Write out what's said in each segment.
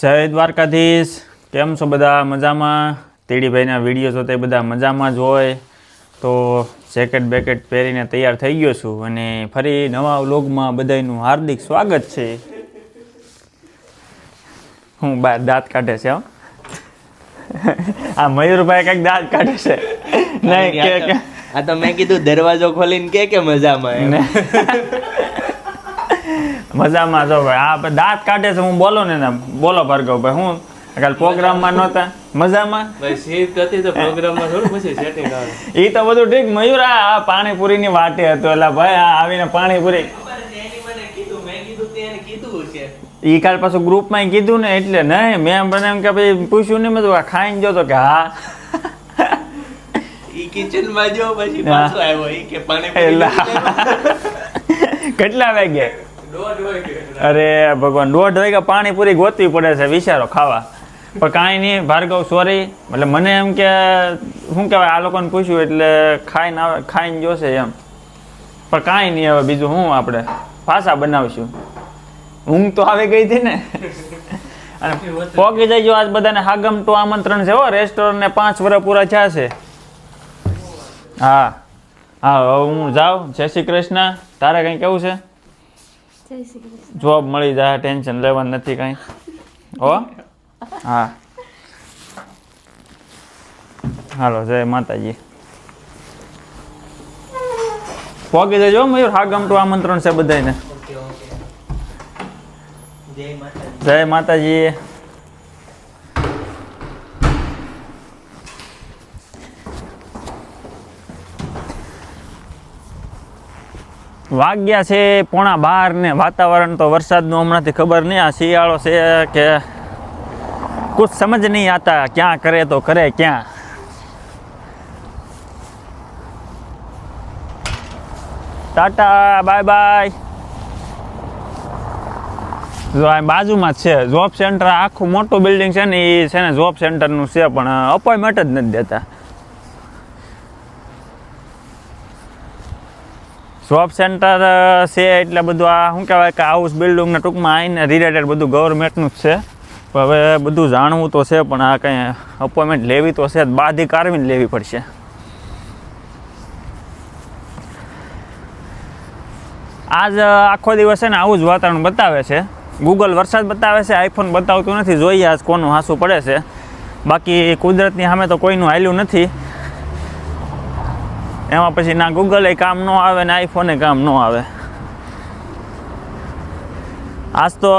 જય દ્વારકાધીશ. કેમ છો બધા? મજામાં? તીડીભાઈના વીડિયો જોતા બધા મજામાં જ હોય. તો જેકેટ બેકેટ પહેરીને તૈયાર થઈ ગયો છું અને ફરી નવા વ્લોગમાં બધાનું હાર્દિક સ્વાગત છે. હું બાર દાંત કાઢે છે હો. આ મયુરભાઈ કંઈક દાંત કાઢે છે. નહીં કે આ તો મેં કીધું દરવાજો ખોલીને કે કે મજામાં મજામાં છો ભાઈ. આ દાંત કાઢે છે હું બોલો ને બોલો ભાર્ગવ ભાઈ હું? કાલ પ્રોગ્રામમાં નહોતા. મજામાં? એ તો બધું ઠીક મયુર આ પાણીપુરીની વાટે હતો. એટલે ભાઈ આ આવીને પાણીપુરી. એ કાલ પાછું ગ્રુપમાં કીધું ને એટલે નહીં મેં મને એમ કે ભાઈ પૂછ્યું નહીં બધું ખાઈને જોતો કે હા. ઈ કિચનમાં જો પછી પાછો આવ્યો કે પાણી કેટલા વાગે દોઢ હોય કે અરે ભગવાન, દોઢ વાગ્યા પાણીપુરી ગોતવી પડે છે, વિચારો, ખાવા. પણ કાંઈ નહીં, ભાર્ગવ સોરી એટલે મને એમ કે, શું કહેવાય, આ લોકોને પૂછ્યું એટલે ખાઈને આવે ખાઈને જોશે એમ. પણ કાંઈ નહીં હવે, બીજું શું આપણે? ફાસા બનાવશું. ઊંઘ તો આવી ગઈ હતી ને. અને પોકી જઈજો આજ બધાને હાગમ તો આમંત્રણ છે હો રેસ્ટોરન્ટને પાંચ વર્ષ પૂરા થયા છે. હા. હા, હવે હું જાઉં. જય શ્રી કૃષ્ણ. તારે કંઈ કેવું છે? જોબ મળી જાય ટેન્શન લેવાનું નથી કાંઈ. હો? હા. હાલો જય માતાજી. પોગી જજો મયુર હાગમ તો આમંત્રણ છે બધાને ઓકે ઓકે. જય માતા જય માતાજી. વાગ્યા છે પોણા બાર ને વાતાવરણ તો વરસાદનું હમણાંથી ખબર નહીં. આ શિયાળો છે કે કુછ સમજ નહીં આતા ક્યાં કરે તો કરે ક્યાં. Tata, bye bye. જો બાજુમાં જ છે, જોબ સેન્ટર આખું મોટું બિલ્ડિંગ છે ને એ છે ને જોબ સેન્ટરનું છે, પણ અપોઇન્ટમેન્ટ જ નથી દેતા. જોબ સેન્ટર છે એટલે બધું આ શું કહેવાય કે હાઉસ બિલ્ડિંગને ટૂંકમાં આવીને રિલેટેડ બધું ગવર્મેન્ટનું જ છે. હવે બધું જાણવું તો છે, પણ આ કંઈ અપોઇન્ટમેન્ટ લેવી તો છે બાધી કારવીને લેવી પડશે. આજ આખો દિવસ છે ને આવું જ વાતાવરણ બતાવે છે. ગૂગલ વરસાદ બતાવે છે આઈફોન બતાવતું નથી, જોઈએ આજ કોનું હાંસું પડે છે. બાકી કુદરતની સામે તો કોઈનું હાલ્યું નથી. એમાં પછી ના ગૂગલે કામ ન આવે ને આઈફોને કામ ન આવે. આજ તો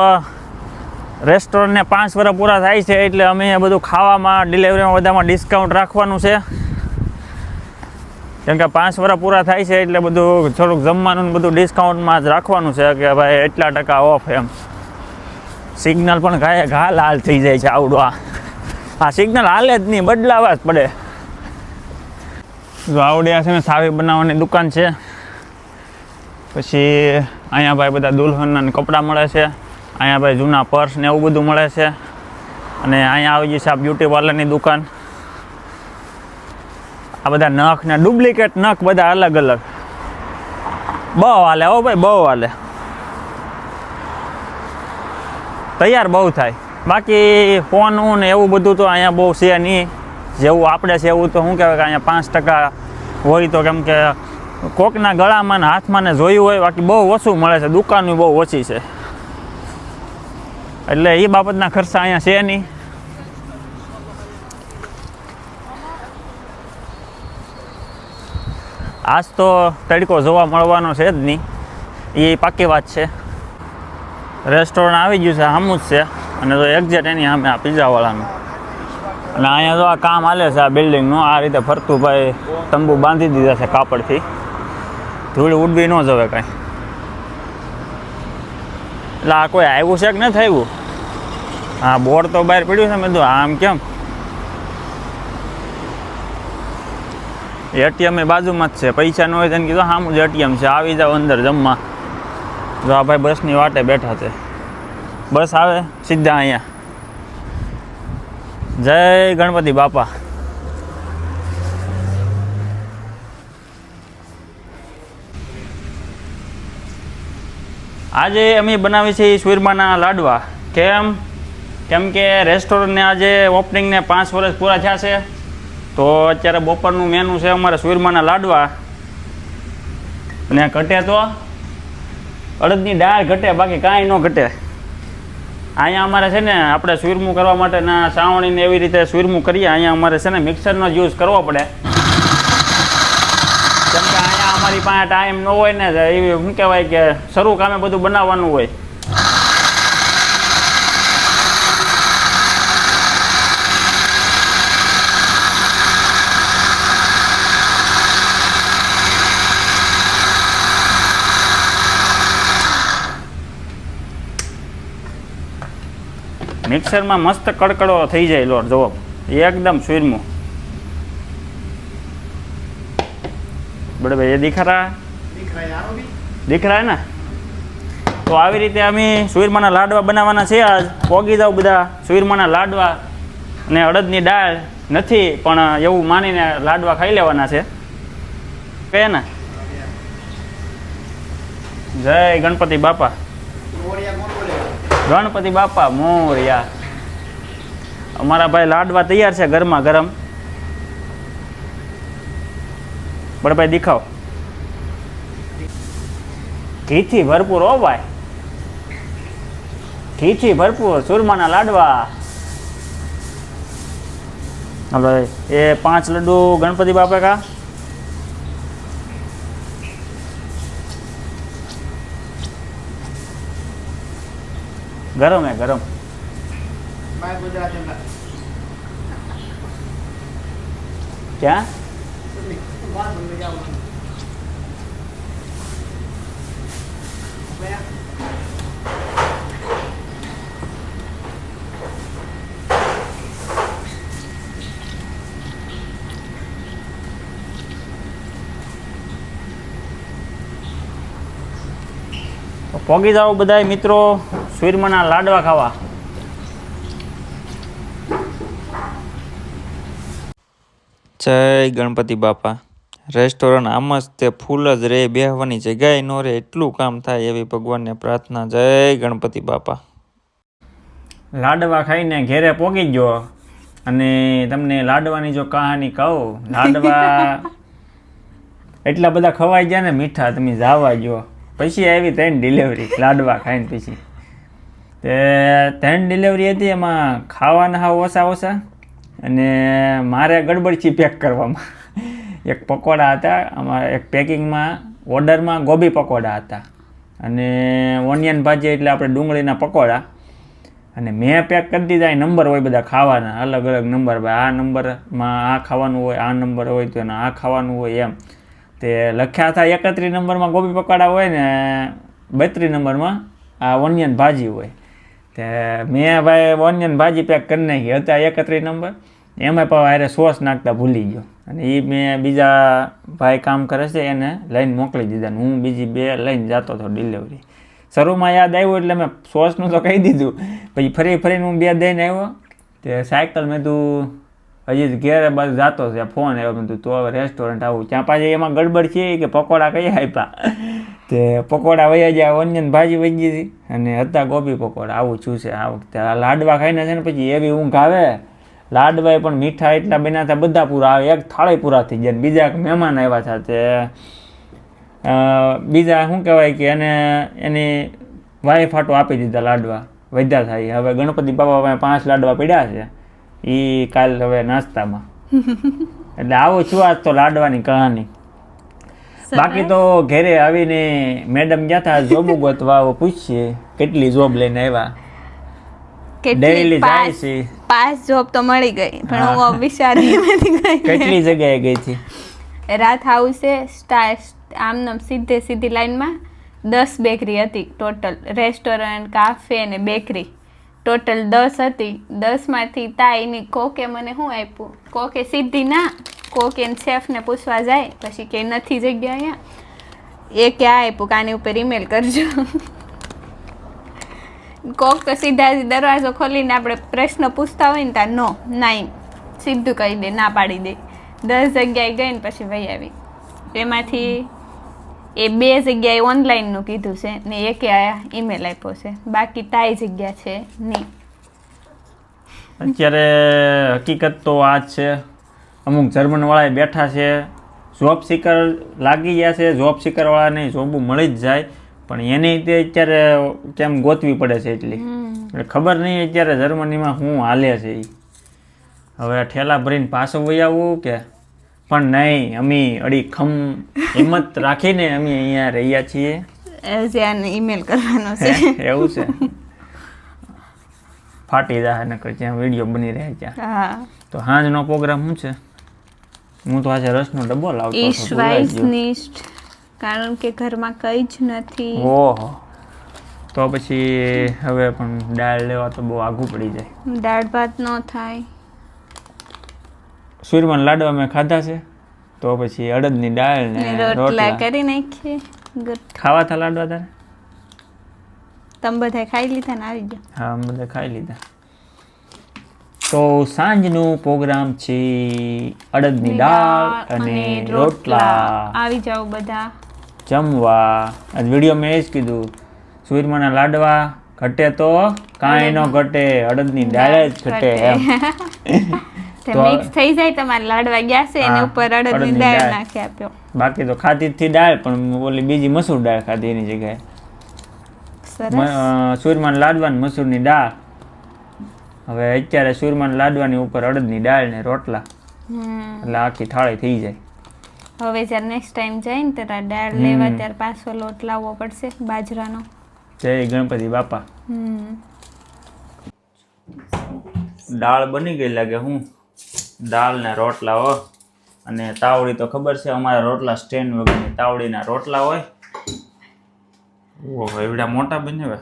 રેસ્ટોરન્ટને પાંચ વર્ષ પૂરા થાય છે એટલે અમે બધું ખાવામાં ડિલિવરીમાં બધામાં ડિસ્કાઉન્ટ રાખવાનું છે. કેમ કે પાંચ વર્ષ પૂરા થાય છે એટલે બધું થોડુંક જમવાનું બધું ડિસ્કાઉન્ટમાં જ રાખવાનું છે કે ભાઈ એટલા ટકા ઓફ એમ. સિગ્નલ પણ ઘાય ઘા લાલ થઈ જાય છે આવડું આ આ સિગ્નલ હાલે જ નહીં, બદલાવા જ પડે. આવડી છે ને સાવી બનાવવાની દુકાન છે. પછી અહીંયા ભાઈ બધા દુલ્હનના કપડાં મળે છે. અહીંયા ભાઈ જૂના પર્સ ને એવું બધું મળે છે. અને અહીંયા આવી ગઈ છે આ બ્યુટી પાર્લરની દુકાન. આ બધા નખ ને ડુપ્લિકેટ નખ બધા અલગ અલગ. બહુ હાલે હો ભાઈ, બહુ હાલે. તૈયાર બહુ થાય. બાકી ફોન ને એવું બધું તો અહીંયા બહુ છે નહીં. જેવું આપણે છે એવું તો શું કહેવાય કે અહીંયા પાંચ ટકા હોય તો કેમ કે કોકના ગળામાં ને હાથમાં ને જોયું હોય, બાકી બહુ ઓછું મળે છે દુકાનો બહુ ઓછી છે. એટલે એ બાબતના ખર્ચા અહીંયા છે નહીં. આજ તો તડકો જોવા મળવાનો છે જ નહીં. એ પાકી વાત છે. રેસ્ટોરન્ટ આવી ગયું છે સામું જ છે. અને તો એક્ઝેટ એની સામે આ પિઝાવાળાનું અને અહીંયા તો આ કામ હાલે છે આ બિલ્ડિંગનું આ રીતે ફરતું ભાઈ તંબુ બાંધી દીધા છે કાપડથી. ધૂળ ઉડવી ન જવે કાંઈ. એટલે આ કોઈ આવ્યું છે કે નથી આવ્યું? હા બોર્ડ તો બહાર પડ્યું છે મેં તો આમ કેમ? એટીએમ એ બાજુમાં જ છે, પૈસા ન હોય તેને કીધું સામું જ એટીએમ છે, આવી જાવ અંદર જમવા. જો આ ભાઈ બસની વાટે બેઠા છે. બસ આવે સીધા અહીંયા. જય ગણપતિ બાપા. આજે અમે બનાવી છે સુરમાના લાડવા. કેમ? કેમ કે રેસ્ટોરન્ટને આજે ઓપનિંગને પાંચ વર્ષ પૂરા થયા છે. તો અત્યારે બપોરનું મેનુ છે અમારે સુરમાના લાડવા. અને ઘટે તો અડદની દાળ ઘટે, બાકી કાંઈ ન ઘટે. અહીંયા અમારે છે ને, આપણે સુરમું કરવા માટે ના સાવણીને એવી રીતે સુરમું કરીએ. અહીંયા અમારે છે ને, મિક્સરનો જ યુઝ કરવો પડે. કેમ કે અહીંયા અમારી પાસે ટાઈમ ન હોય ને, એવી શું કહેવાય કે શરૂ કામે બધું બનાવવાનું હોય. મિક્સરમાં મસ્ત કડકડો થઈ જાય લોટ, જુઓ. એકદમ સુરમું બરાબર, એ દિખા રહા દિખ ને તો આવી રીતે અમે સુરમાના લાડવા બનાવવાના છે આજ. પોગી જાવ બધા સુરમાના લાડવા અને અડદની દાળ નથી, પણ એવું માનીને લાડવા ખાઈ લેવાના છે. કહે ને જય ગણપતિ બાપા. ગણપતિ બાપા મોર્યા. અમારા ભાઈ લાડવા તૈયાર છે ગરમા ગરમ. પણ ભાઈ દેખાવ. ઘીથી ભરપૂર ઓ ભાઈ ઘીથી ભરપૂર સુરમાના લાડવા. હવે એ પાંચ લડ્ડુ ગણપતિ બાપા કા? ગરમ હે ગરમ. ક્યાં? પોગી જાઓ બધાય મિત્રો સુરમાના લાડવા ખાવા. જય ગણપતિ બાપા. રેસ્ટોરન્ટ આમ જ તે ફૂલ જ રે બેહવાની જગ્યાએ ન રે એટલું કામ થાય એવી ભગવાનને પ્રાર્થના. જય ગણપતિ બાપા. લાડવા ખાઈને ઘેરે પોગી ગયો અને તમને લાડવાની જો કહાની કહું લાડવા એટલા બધા ખવાઈ ગયા ને મીઠા તમે જાવા ગયો. પછી આવી ત્રણ ડિલિવરી લાડવા ખાઈને પછી. તે ત્રણ ડિલિવરી હતી, એમાં ખાવાના હાવ ઓછા ઓછા અને મારે ગડબડથી પેક કરવામાં. એક પકોડા હતા અમારે એક પેકિંગમાં ઓર્ડરમાં ગોબી પકોડા હતા. અને ઓનિયન ભાજી એટલે આપણે ડુંગળીના પકોડા. અને મેં પેક કરી દીધા, એ નંબર હોય બધા ખાવાના, અલગ અલગ નંબર ભાઈ આ નંબરમાં આ ખાવાનું હોય, આ નંબર હોય તો આ ખાવાનું હોય એમ. તે લખ્યા હતા એકત્રીસ નંબરમાં ગોબી પકોડા હોય ને બત્રીસ નંબરમાં આ ઓનિયન ભાજી હોય. તે મેં ભાઈ ઓનિયન ભાજી પેક કરી નાખી. હતા એકત્રીસ નંબર. એમાં પણ હારે સોસ નાખતા ભૂલી ગયો. અને એ મેં બીજા ભાઈ કામ કરે છે એને લઈને મોકલી દીધા હું બીજી બે લઈને જતો હતો ડિલિવરી શરૂમાં યાદ આવ્યું એટલે મેં સોસનું તો કહી દીધું. પછી ફરી ફરીને હું બે દઈને આવ્યો. તે સાયકલ મેં તું હજી ઘેરે બસ જાતો છે, ફોન આવ્યો કીધું, તો હવે રેસ્ટોરન્ટ આવું. ત્યાં પાછી એમાં ગડબડ છે કે પકોડા કઈ આપ્યા? તે પકોડા વયા ગયા ઓનિયન ભાજી વહી ગઈ હતી અને હતા ગોબી પકોડા. આવું છું છે, આ વખતે. લાડવા ખાઈને છે ને પછી એવી ઊંઘ આવે. લાડવા પણ મીઠા એટલા બન્યા હતા, બધા પૂરા આવે. એક થાળી પૂરા થઈ ગયા બીજા મહેમાન આવ્યા હતા તે બીજા શું કહેવાય કે એને, એની વાય ફાટો આપી દીધા લાડવા. વધ્યા થાય. હવે ગણપતિ બાપા પાસે પાંચ લાડવા પડ્યા છે. એ કાલ હવે નાસ્તામાં. એટલે આવો છું આજ તો લાડવાની કહાની. બાકી તો ઘરે આવીને મેડમ ગયા હતા જોબ ગોતવા પૂછીએ કેટલી જોબ લઈને આવ્યા. કેટલી જાય પાસ છે. પાસ જોબ તો મળી ગઈ પણ હું. વિચારી નથી ગઈ. કેટલી જગ્યાએ ગઈ હતી? રાત હાઉસે સ્ટાર આમનામ સીધે સીધી લાઈનમાં દસ બેકરી હતી ટોટલ. રેસ્ટોરન્ટ કાફે અને બેકરી ટોટલ દસ હતી. દસમાંથી તાઈની કોકે મને શું આપ્યું? કોકે સીધી ના, કોકે શેફને પૂછવા જાય, પછી કે નથી જગ્યા અહીંયા. એ ક્યાં આપ્યું કાની ઉપર ઈમેલ કરજો. કોક તો સીધા જ દરવાજો ખોલીને આપણે પ્રશ્ન પૂછતા હોય ને ત્યાં, નો, નાઈ. સીધું કહી દે, ના પાડી દે. દસ જગ્યાએ ગઈ ને પછી વહી આવી. એમાંથી એ બે જગ્યાએ ઓનલાઈનનું કીધું છે ને એકે ઈમેલ આપ્યો છે. બાકી તાઈ જગ્યા છે નહીં. અત્યારે હકીકત તો આ જ છે. અમુક જર્મન વાળા બેઠા છે. જોબ સિકર લાગી ગયા છે. જોબ સિકર વાળાને જોબ મળી જ જાય. પણ એને તે અત્યારે કેમ ગોતવી પડે છે એટલી? એટલે ખબર નહીં અત્યારે જર્મનીમાં શું હાલે છે એ હવે ઠેલા ભરીને પાછો વહી આવવું કે પણ નહીં અમે અડી ખમ હિંમત રાખીને અમે અહીંયા રહ્યા છીએ. એઝિયાને ઈમેલ કરવાનો છે. એવું છે. ફાટી જાય નકર જ્યાં વીડિયો બની રહ્યા ત્યાં. હા. તો સાંજનો પ્રોગ્રામ શું છે? હું તો આજે રસનો ડબ્બો લાવતો ઈશ ભૂલાઈ વાઇસ ગયો. નિષ્ઠ કારણ કે ઘરમાં કંઈ જ નથી. ઓહો. તો પછી હવે પણ દાળ લેવા તો બહુ આઘું પડી જાય. દાળ ભાત ન થાય. સૂર્યમાન લાડવા મેં ખાધા છે. તો પછી અડદની દાળ ને રોટલા કરી નાખીએ. ખાવા થા લાડવા તારે? તમે બધા ખાઈ લીધા ને આવી ગયા? હા અમે બધા ખાઈ લીધા. તો સાંજનો પ્રોગ્રામ છે અડદની દાળ અને રોટલા. આવી જાઓ બધા. જમવા. આજ વીડિયો મેં એ જ કીધું. સૂરમાના લાડવા ઘટે તો કાંઈ ન ઘટે અડદની દાળ જ ઘટે એમ. તે મિક્સ થઈ જાય તમારે લાડવા ગયા છે એની ઉપર અડદની દાળ. નાખી આપ્યો. બાકી તો ખાધી થી દાળ પણ ઓલી બીજી મસૂર દાળ ખાધી એની જગ્યાએ. સૂરમાન લાડવાની મસૂરની દાળ. હવે અત્યારે સૂરમાન લાડવાની ઉપર અડદની દાળ ને રોટલા. એટલે આખી થાળી થઈ જાય. હવે જ્યારે નેક્સ્ટ ટાઈમ જાય ને ત્યારે દાળ લેવા ત્યારે પાછો લોટ લાવવો પડશે બાજરાનો. જય ગણપતિ બાપા. દાળ બની ગઈ લાગે હું. દાળ ને રોટલા હો. અને તાવડી તો ખબર છે અમારા રોટલા સ્ટેન્ડ વગરની તાવડીના રોટલા હોય. ઓહો એવડા મોટા બને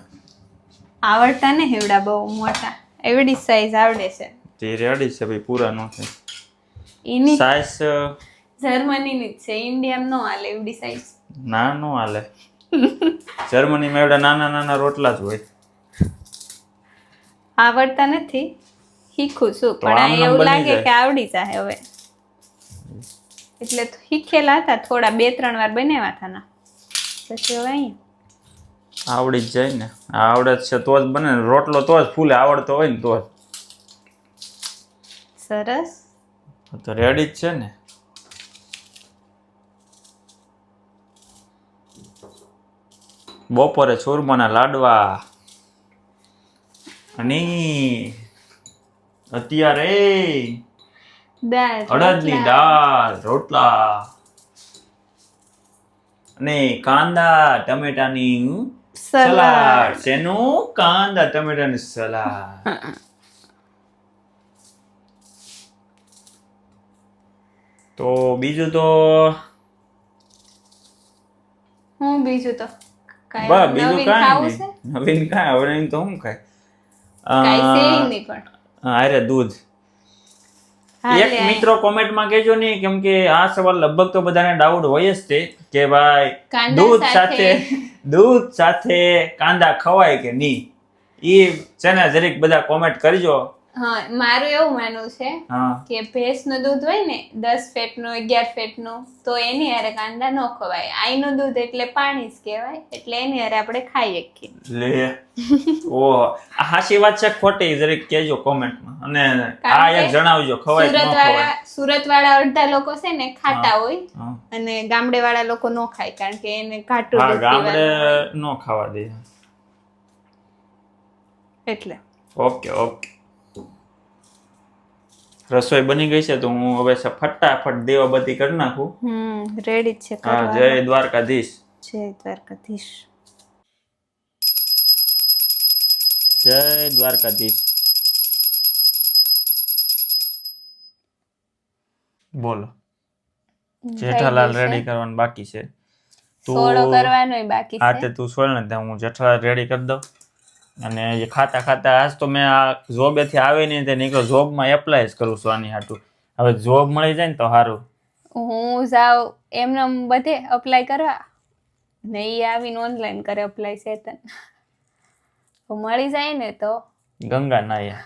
આવડતા ને એવડા બહુ મોટા. એવડી સાઈઝ આવડે છે. તે રેડી છે ભાઈ પૂરા નો છે. એની સાઈઝ જર્મનીની જ છે ઇન્ડિયામાં નો હાલે એવડી સાઈઝ ના નો હાલે. જર્મનીમાં એવડા નાના નાના રોટલા જ હોય. આવડતા નથી. શીખું છું. પણ એવું લાગે કે આવડી જાય હવે. એટલે શીખેલા હતા થોડા બે ત્રણ વાર બનાવ્યા હતા ના. પછી હવે અહીંયા. આવડી જ જાય ને. આવડે છે તો જ બને રોટલો તો જ ફૂલે આવડતો હોય ને તો જ. સરસ. તો રેડી જ છે ને. બપોરે ચૂરમાના લાડવા. અને અત્યારે અડદની દાળ રોટલા. અને કાંદા ટમેટાની સલાડ. શેનું? કાંદા ટમેટાની સલાડ. તો બીજું તો? હું બીજું તો? બસ બીજું કાંઈ નવીન કાંઈ હવે તો હું કાંઈ કાંઈ નહીં પણ. અરે દૂધ. એક મિત્રો કોમેન્ટમાં કહેજો ને કેમ કે આ સવાલ લગભગ તો બધાને ડાઉટ હોય જ તે કે ભાઈ દૂધ સાથે- સાથે દૂધ સાથે કાંદા ખવાય કે નહીં? એ છે ને જરીક બધા કોમેન્ટ કરજો. હા મારું એવું માનવું છે કે કે ભેંસનું દૂધ હોય ને દસ ફેટનું અગિયાર ફેટનું તો એની હારે કાંદા ન ખવાય. આઈનું દૂધ એટલે પાણી જ કહેવાય એટલે એની હારે આપણે ખાઈ શકીએ લે. ઓહો વાત છે ખોટી જરીક કહેજો કોમેન્ટમાં. અને આ એક જણાવજો ખવાય સુરત વાળા સુરત વાળા અડધા લોકો છે ને ખાતા હોય અને ગામડે વાળા લોકો ન ખાય કારણ કે એને ઘાટું ગામડે ન ખાવા દે. એટલે. Okay okay. રસોઈ બની ગઈ છે તો હું હવે ફટાફટ દેવાબત્તી કરી નાખું. હમ રેડી જ છે હા જય દ્વારકાધીશ. જય દ્વારકાધીશ. જય દ્વારકાધીશ. બોલો. જેઠાલાલ રેડી કરવાનું બાકી છે. તું કરવાનો બાકી છે તે તું સોળ ને હું જેઠાલાલ રેડી કરી દઉં. અને એ ખાતા ખાતા આજ તો મેં આ જોબેથી આવી નહીં તે નીકળો જોબમાં એપ્લાય જ કરું છું આની હાટું. હવે જોબ મળી જાય ને તો સારું હું જાઉં એમને બધે અપ્લાય કરવા નહીં આવીને ઓનલાઈન કરે અપ્લાય સેતન. મળી જાય ને તો. ગંગા નાયા.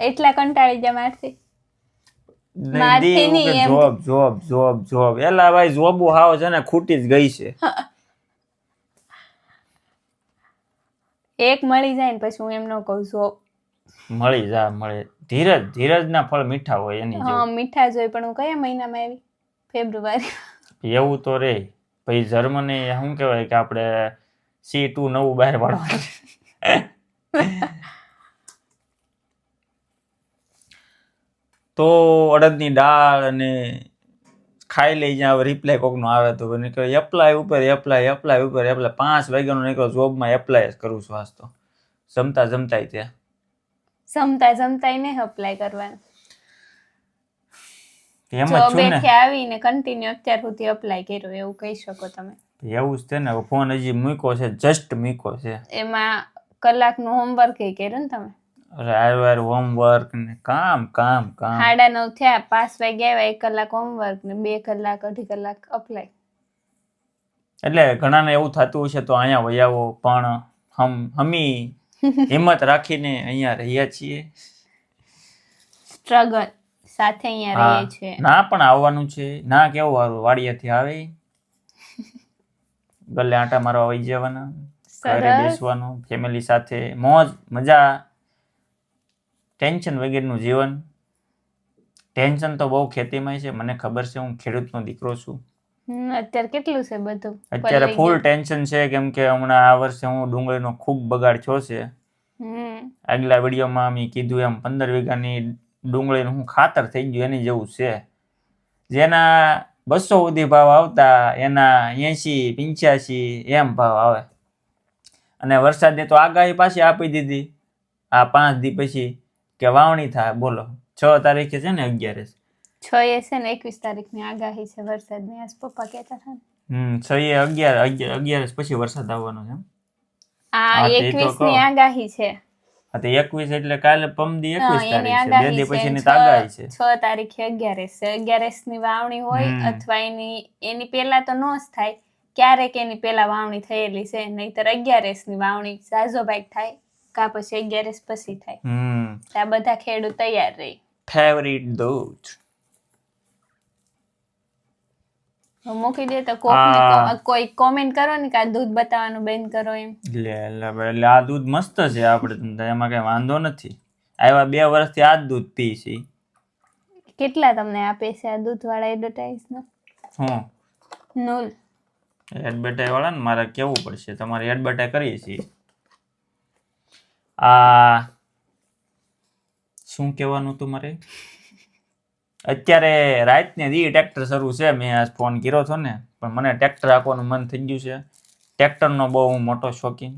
એટલા કંટાળી જાય મારથી. મારથી નહીં જોબ જોબ જોબ જોબ. એલા ભાઈ જોબુ હાવ છે ને ખૂટી જ ગઈ છે. એક મળી જાય ને પછી હું એમ ન કહું છું મળી જા મળે. ધીરજ ધીરજના ફળ મીઠા હોય એની હા મીઠા જ હોય પણ હું કયા મહિનામાં આવી? ફેબ્રુઆરી. એવું તો રે. પછી જર્મની શું કહેવાય કે આપણે સી ટુ નવું બહાર પાડવાનું. તો અડદની દાળ અને ખાઈ લઈ જ્યાં રિપ્લાય કોકનો આવે તો નીકળે એપ્લાય ઉપર એપ્લાય એપ્લાય ઉપર એપ્લાય પાંચ વાગ્યાનો નીકળો જોબમાં એપ્લાય જ કરું છું આજ તો. જમતા જમતાય ત્યાં. જમતા જમતા ને અપ્લાય કરવાનું. એમ જ છું ને. આવીને કન્ટિન્યુ અત્યાર સુધી અપ્લાય કર્યો એવું કહી શકો તમે. એવું જ છે ને ફોન હજી મૂક્યો છે જસ્ટ મૂક્યો છે. એમાં કલાકનું હોમવર્ક કર્યું ને તમે? અરે હોમવર્ક ને કામ કામ કામ સાડા નવ થયા પાંચ વાગે આવ્યા એક કલાક હોમવર્ક ને બે કલાક અઢી કલાક અપ્લાય એટલે ઘણાને એવું થતું હશે તો અહીંયા વયાવો પણ હમ હમી હિંમત રાખીને અહીંયા રહ્યા છીએ. સ્ટ્રગલ સાથે અહીંયા. રહીએ છીએ. ના પણ આવવાનું છે. ના કેવું વારું વાડિયાથી આવે. ગલે આંટા મારવા વહી જવાના ઘરે બેસવાનું ફેમિલી સાથે મોજ મજા. ટેન્શન વગેરેનું જીવન. ટેન્શન તો બહુ ખેતીમાં છે મને ખબર છે હું ખેડૂતનો દીકરો છું. અત્યારે કેટલું છે બધું? અત્યારે ફૂલ ટેન્શન છે કેમ કે હમણાં આ વર્ષે હું ડુંગળીનો ખૂબ બગાડ થયો છે. આગલા વિડીયોમાં મેં કીધું એમ પંદર વીઘાની ડુંગળીનું હું ખાતર થઈ ગયું એની જેવું છે. જેના બસો સુધી ભાવ આવતા એના એંશી પંચ્યાસી એમ ભાવ આવે. અને વરસાદની તો આગાહી પાછી આપી દીધી. આ પાંચ દી પછી કે વાવણી થાય બોલો. છ તારીખે છે ને અગિયારસ? છ એ છે ને એકવીસ તારીખની આગાહી છે વરસાદની આજ પપ્પા કહેતા હતા ને. હમ છ એ અગિયાર અગિયાર પછી વરસાદ આવવાનો છે આ એકવીસની આગાહી છે. હા તો એકવીસ એટલે કાલે પમદી એકવીસ તારીખ છે. બે દી છે પછીની છ- તો આગાહી છે. છ તારીખે અગિયારસ છે. અગિયારસની વાવણી હોય અથવા એની એની પહેલા તો નો જ થાય. ક્યારેક એની પહેલા વાવણી થયેલી છે નહીતર અગિયારસની વાવણી સાજો થાય. કા પછી અગિયારસ પછી થાય. હમ. આ બધા ખેડૂત તૈયાર રહી. ફેવરિટ દૂધ. મૂકી દે તો કોક કોઈ કોમેન્ટ કરો ને કે આ દૂધ બતાવવાનું બંધ કરો એમ. લે લે એટલે આ દૂધ મસ્ત છે આપણે તમને એમાં કઈ વાંધો નથી. આવ્યા બે વર્ષથી આ જ દૂધ પી છે. કેટલા તમને આપે છે આ દૂધ વાળા એડવર્ટાઇઝ નો? હું? નુલ. એડવર્ટાઇઝ વાળા ને મારે કેવું પડશે? તમારે એડવર્ટાઇઝ કરીએ છીએ. આ શું કહેવાનું હતું મારે? અત્યારે રાતને દી ટ્રેક્ટર શરૂ છે મેં આ ફોન કર્યો છો ને પણ મને ટ્રેક્ટર આપવાનું મન થઈ ગયું છે. ટ્રેક્ટરનો બહુ હું મોટો શોખીન.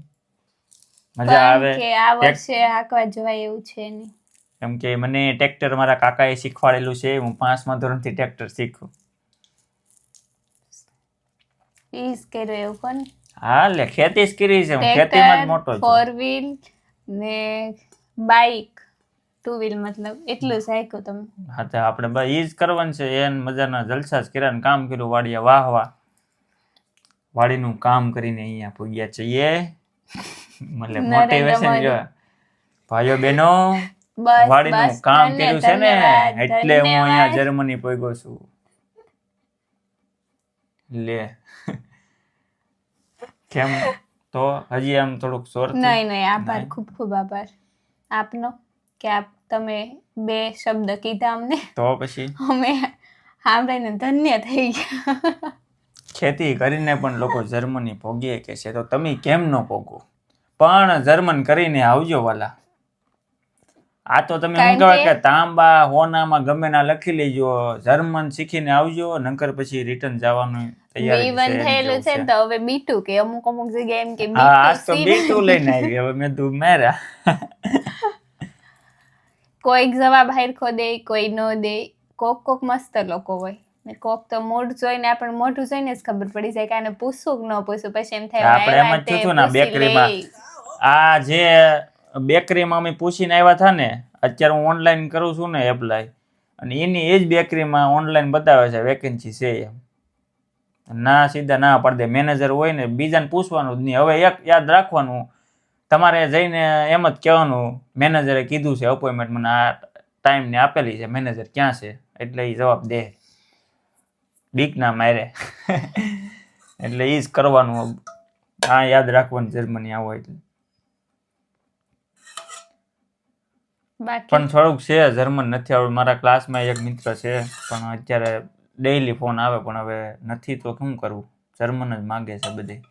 મજા આવે. કે આ વર્ષે હાંકવા જવાય એવું છે નહીં. કેમ કે મને ટ્રેક્ટર મારા કાકાએ શીખવાડેલું છે હું પાંચમા ધોરણથી ટ્રેક્ટર શીખું. ઈસ કર્યો એવું કોણ હા લે ખેતી જ કરી છે હું ખેતીમાં જ મોટો છું. ફોર વ્હીલ ને બાઇક ટુ વ્હીલ મતલબ એટલું સાયકો તમે. હા તો આપણે બસ જ કરવાનું છે. એન મજાના જલસા જ કર્યા ને કામ કર્યું વાડીએ વાહ વાહ. વાડીનું કામ કરીને અહીંયા પૂગ્યા છીએ. મતલબ મોટિવેશન જો. ભાઈઓ બહેનો વાડીનું કામ કર્યું છે ને? એટલે હું અહીંયા જર્મની પહોંચ્યો છું. લે. કેમ? તો હજી આમ થોડુંક સોર નહીં નહીં આભાર ખૂબ ખૂબ આભાર. આપનો કે આપ તમે બે શબ્દ કીધા અમને. તો પછી? અમે સાંભળીને ધન્ય થઈ ગયા. ખેતી કરીને પણ લોકો જર્મની ભોગીએ કે છે. તો તમે કેમ ન ભોગો? પણ જર્મન કરીને આવજો વાલા. આ તો તમે એમ કહેવાય કે- તાંબા હોનામાં ગમે ના લખી લેજો જર્મન શીખીને આવજો નંકર પછી રિટર્ન જવાનું તૈયારી બી વન છે એમ થયેલું છે. તો હવે બી કે અમુક અમુક જગ્યાએ એમ કે બી હા તો ટુ લઈને આવી હવે મેં તું મેરા કોઈક જવાબ હારખો દે કોઈ નો દે. કોક કોક મસ્ત લોકો હોય. ને કોક તો મોઢ જોઈને આપણે મોઢું જોઈને જ ખબર પડી જાય કે આને પૂછવું કે ન પૂછવું પછી એમ થાય આપણે એમ જ થયું ને બેકરીમાં આ જે બેકરીમાં અમે પૂછીને આવ્યા હતા ને, અત્યારે હું ઓનલાઈન કરું છું ને એપ્લાય અને એની એ જ બેકરીમાં ઓનલાઈન બતાવે છે વેકેન્સી છે એમ. ના, સીધા ના પડદે મેનેજર હોય ને, બીજાને પૂછવાનું જ નહીં. હવે એક યાદ રાખવાનું, તમારે જઈને એમ જ કહેવાનું મેનેજરે કીધું છે અપોઇન્ટમેન્ટ મને આ ટાઈમને આપેલી છે. મેનેજર ક્યાં છે? એટલે એ જવાબ દે. બીક ના મારે. એટલે એ જ કરવાનું. આ યાદ રાખવાનું જર્મની આવો એટલે. પણ થોડુંક છે જર્મન નથી આવડતું. મારા ક્લાસમાં એક મિત્ર છે પણ અત્યારે ડેઈલી ફોન આવે પણ હવે નથી તો શું કરવું? જર્મન જ માગે છે બધે.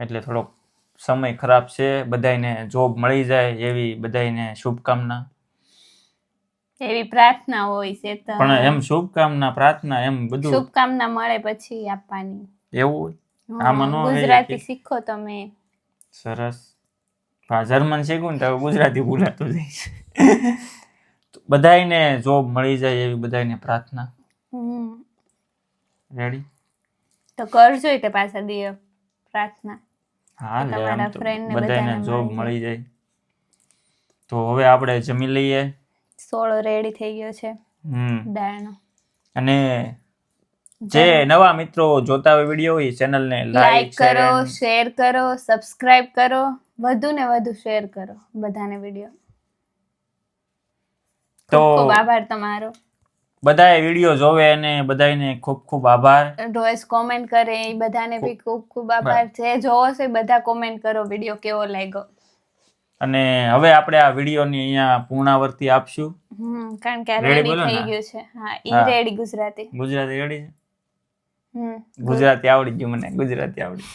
એટલે થોડોક સમય ખરાબ છે બધાને જોબ મળી જાય એવી બધાયને શુભકામના. એવી પ્રાર્થના હોય છે પણ એમ શુભકામના પ્રાર્થના એમ બધું શુભકામના મળે પછી આપવાની. એવું આમાં ગુજરાતી શીખો તમે. સરસ. હા જર્મન શીખું ને તો ગુજરાતી ભૂલાતું જાય બધાને જોબ મળી જાય એવી બધાને પ્રાર્થના. રેડી તો કરજો તે પાછા દિયો પ્રાર્થના. હા તમારા ફ્રેન્ડ ને બધાને જોબ મળી જાય. તો હવે આપણે જમી લઈએ. સોળો રેડી થઈ ગયો છે. હમ. અને જે નવા મિત્રો જોતા હોય વીડિયો એ ચેનલને લાઈક કરો શેર કરો સબસ્ક્રાઇબ કરો. વધુ ને વધુ શેર કરો બધાને વીડિયો તો ખૂબ આભાર તમારો. બધાએ વીડિયો જોવે અને બધાને ખૂબ ખૂબ આભાર. રોજ કોમેન્ટ કરે એ બધાને બી ખૂબ ખૂબ આભાર. જે જોવો છે બધા કોમેન્ટ કરો વીડિયો કેવો લાગ્યો? અને હવે આપણે આ વિડીયોની અહીંયા પૂર્ણાવર્તી આપશું. કારણ કે રેડી થઈ? ગયું છે. હા ઈ. રેડી ગુજરાતી. ગુજરાતી રેડી છે? ગુજરાતી આવડી ગયું મને ગુજરાતી આવડી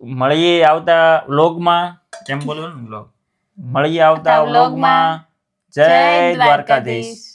મળીએ આવતા વ્લોગમાં. કેમ બોલવાનું? વ્લોગ. મળીએ આવતા આવતા વ્લોગમાં. જય દ્વારકાધીશ.